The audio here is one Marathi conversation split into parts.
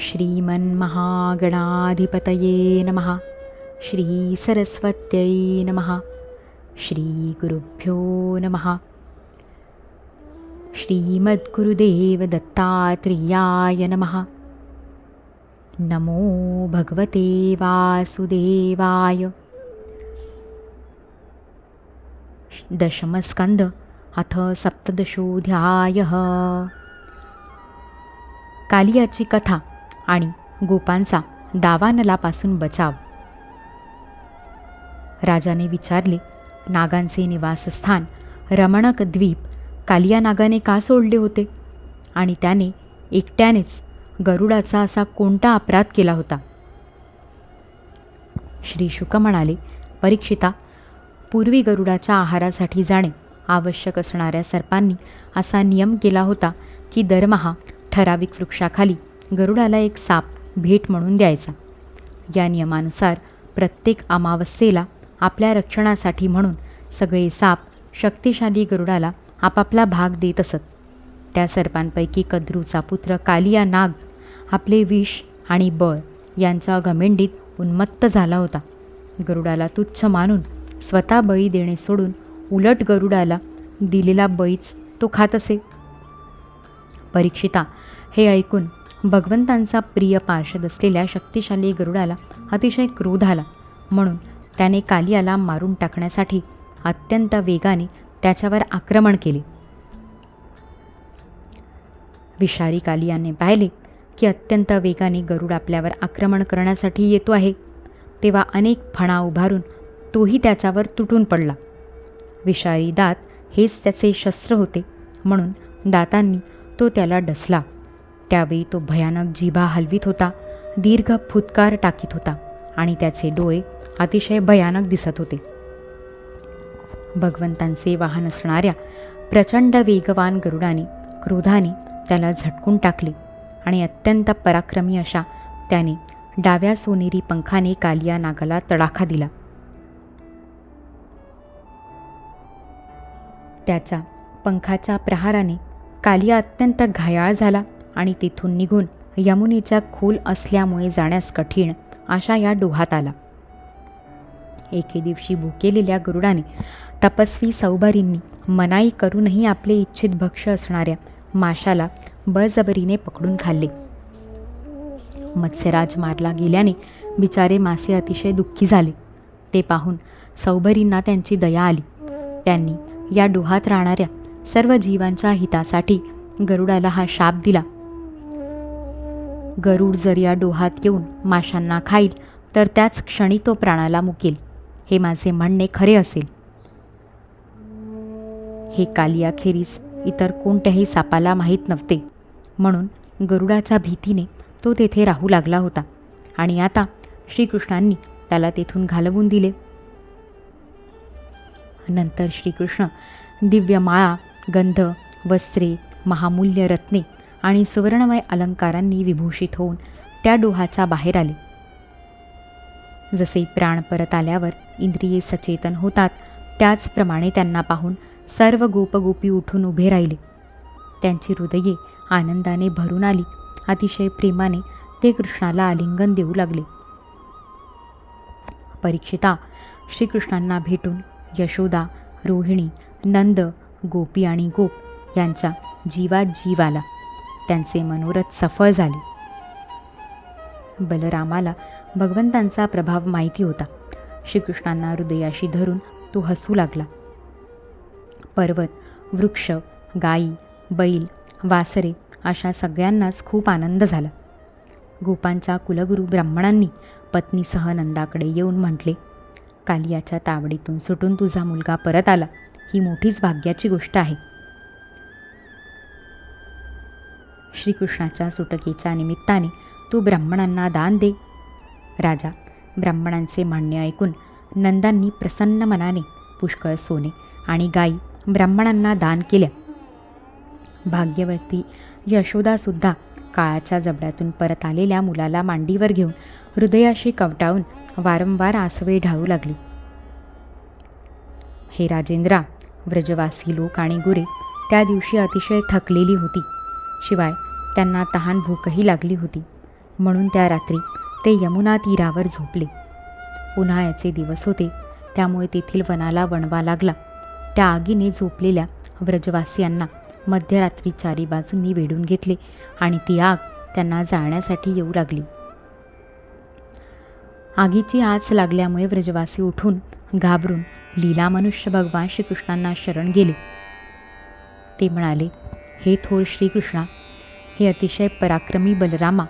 श्रीमन्महागणाधिपतये नमः। श्रीसरस्वत्यै नमः। श्रीगुरुभ्यो नमः। श्रीमद्गुरुदेवदत्तात्रेयाय नमः। नमो भगवते वासुदेवाय। दशमस्कन्द अथ सप्तदशोऽध्यायः। कालियाची कथा आणि गोपांचा दावानलापासून बचाव. राजाने विचारले नागांचे निवासस्थान रमणक द्वीप कालिया नागाने का सोडले होते आणि त्याने एकट्यानेच गरुडाचा असा कोणता अपराध केला होता? श्री शुक म्हणाले परीक्षिता पूर्वी गरुडाच्या आहारासाठी जाणे आवश्यक असणाऱ्या सर्पांनी असा नियम केला होता की दरमहा ठराविक वृक्षाखाली गरुडाला एक साप भेट म्हणून द्यायचा. या नियमानुसार प्रत्येक अमावस्येला आपल्या रक्षणासाठी म्हणून सगळे साप शक्तिशाली गरुडाला आपापला भाग देत असत. त्या सर्पांपैकी कद्रूचा पुत्र कालिया नाग आपले विष आणि बळ यांच्या घमेंडीत उन्मत्त झाला होता. गरुडाला तुच्छ मानून स्वतः बळी देणे सोडून उलट गरुडाला दिलेला बळीच तो खात असे. परीक्षिता हे ऐकून भगवंतांचा प्रिय पार्षद असलेल्या शक्तिशाली गरुडाला अतिशय क्रोध आला. म्हणून त्याने कालियाला मारून टाकण्यासाठी अत्यंत वेगाने त्याच्यावर आक्रमण केले. विषारी कालियाने पाहिले की अत्यंत वेगाने गरुड आपल्यावर आक्रमण करण्यासाठी येतो आहे. तेव्हा अनेक फणा उभारून तोही त्याच्यावर तुटून पडला. विषारी दात हेच त्याचे शस्त्र होते. म्हणून दातांनी तो त्याला डसला. त्यावेळी तो भयानक जिभा हलवीत होता दीर्घ फुतकार टाकीत होता आणि त्याचे डोळे अतिशय भयानक दिसत होते. भगवंतांचे वाहन असणाऱ्या प्रचंड वेगवान गरुडाने क्रोधाने त्याला झटकून टाकले आणि अत्यंत पराक्रमी अशा त्याने डाव्या सोनेरी पंखाने कालिया नागाला तडाखा दिला. त्याच्या पंखाच्या प्रहाराने कालिया अत्यंत घायाळ झाला. आणि तिथून निघून यमुनेच्या खोल असल्यामुळे जाण्यास कठीण अशा या डोहात आला. एके दिवशी भुकेलेल्या गरुडाने तपस्वी सौभारींनी मनाई करूनही आपले इच्छित भक्ष असणाऱ्या माशाला बळजबरीने पकडून खाल्ले. मत्स्यराज मारला गेल्याने बिचारे मासे अतिशय दुःखी झाले. ते पाहून सौभरींना त्यांची दया आली. त्यांनी या डोहात राहणाऱ्या सर्व जीवांच्या हितासाठी गरुडाला हा शाप दिला. गरुड जर या डोहात येऊन माशांना खाईल तर त्याच क्षणी तो प्राणाला मुकेल. हे माझे म्हणणे खरे असेल. हे कालियाखेरीस इतर कोणत्याही सापाला माहीत नव्हते. म्हणून गरुडाच्या भीतीने तो तेथे राहू लागला होता आणि आता श्रीकृष्णांनी त्याला तेथून घालवून दिले. नंतर श्रीकृष्ण दिव्य माळा गंध वस्त्रे महामूल्य रत्ने आणि सुवर्णमय अलंकारांनी विभूषित होऊन त्या डोहाच्या बाहेर आले. जसे प्राण परत आल्यावर इंद्रिये सचेतन होतात त्याचप्रमाणे त्यांना पाहून सर्व गोपगोपी उठून उभे राहिले. त्यांची हृदये आनंदाने भरून आली. अतिशय प्रेमाने ते कृष्णाला आलिंगन देऊ लागले. परीक्षिता श्रीकृष्णांना भेटून यशोदा रोहिणी नंद गोपी आणि गोप यांच्या जीवात जीव आला. त्यांचे मनोरथ सफळ झाले. बलरामाला भगवंतांचा प्रभाव माहिती होता. श्रीकृष्णांना हृदयाशी धरून तो हसू लागला. पर्वत वृक्ष गायी बैल वासरे अशा सगळ्यांनाच खूप आनंद झाला. गोपांच्या कुलगुरू ब्राह्मणांनी पत्नीसह नंदाकडे येऊन म्हटले कालियाच्या तावडीतून सुटून तुझा मुलगा परत आला. ही मोठीच भाग्याची गोष्ट आहे. श्रीकृष्णाच्या सुटकेच्या निमित्ताने तू ब्राह्मणांना दान दे. राजा ब्राह्मणांचे म्हणणे ऐकून नंदांनी प्रसन्न मनाने पुष्कळ सोने आणि गायी ब्राह्मणांना दान केल्या. भाग्यवती यशोदासुद्धा काळाच्या जबड्यातून परत आलेल्या मुलाला मांडीवर घेऊन हृदयाशी कवटाळून वारंवार आसवे ढाळू लागली. हे राजेंद्रा व्रजवासी लोक आणि गुरे त्या दिवशी अतिशय थकलेली होती. शिवाय त्यांना तहान भूकही लागली होती. म्हणून त्या रात्री ते यमुना तीरावर झोपले. उन्हाळ्याचे दिवस होते त्यामुळे तेथील वनाला वणवा लागला. त्या आगीने झोपलेल्या व्रजवासियांना मध्यरात्री चारी बाजूंनी वेढून घेतले आणि ती आग त्यांना जाळण्यासाठी येऊ लागली. आगीची आच लागल्यामुळे व्रजवासी उठून घाबरून लीला मनुष्य भगवान श्रीकृष्णांना शरण गेले. ते म्हणाले हे थोर श्रीकृष्णा हे अतिशय पराक्रमी बलरामा.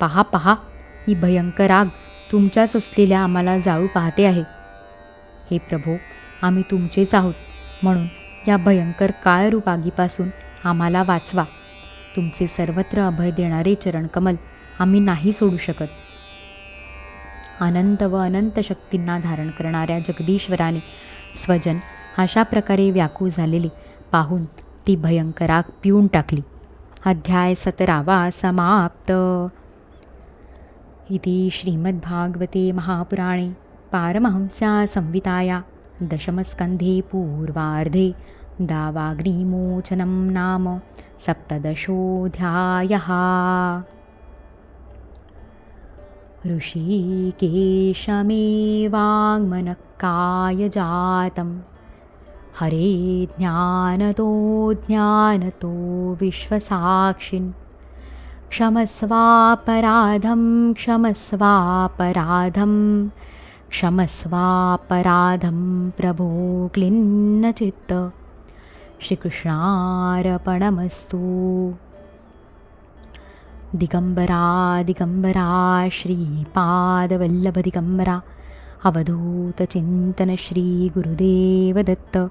पहा पहा ही भयंकर आग तुमच्याच असलेल्या आम्हाला जाळू पाहते आहे. हे प्रभो आम्ही तुमचेच आहोत म्हणून या भयंकर काळरूप आगीपासून आम्हाला वाचवा. तुमचे सर्वत्र अभय देणारे चरणकमल आम्ही नाही सोडू शकत. अनंत व अनंत शक्तींना धारण करणाऱ्या जगदीश्वराने स्वजन अशा प्रकारे व्याकुळ झालेले पाहून ती भयंकर आग पिऊन टाकली. अध्याय सतरावा समाप्त इति श्रीमद्भागवते महापुराणे पारमहंस्या संविताया दशमस्कन्धे पूर्वार्धे दावाग्निमोचनं नाम सप्तदशोऽध्यायः। ऋषिकेशमेवाङ्मनः जातं हरे ज्ञानतो ज्ञानतो विश्वसाक्षिन्। क्षमस्वापराधं क्षमस्वापराधं। क्षमस्वापराधं प्रभो क्लिन्नचित्त। श्रीकृष्णार्पणमस्तु। दिगम्बरा दिगम्बरा श्रीपादवल्लभदिगम्बरा अवधूतचिन्तन श्रीगुरुदेवदत्त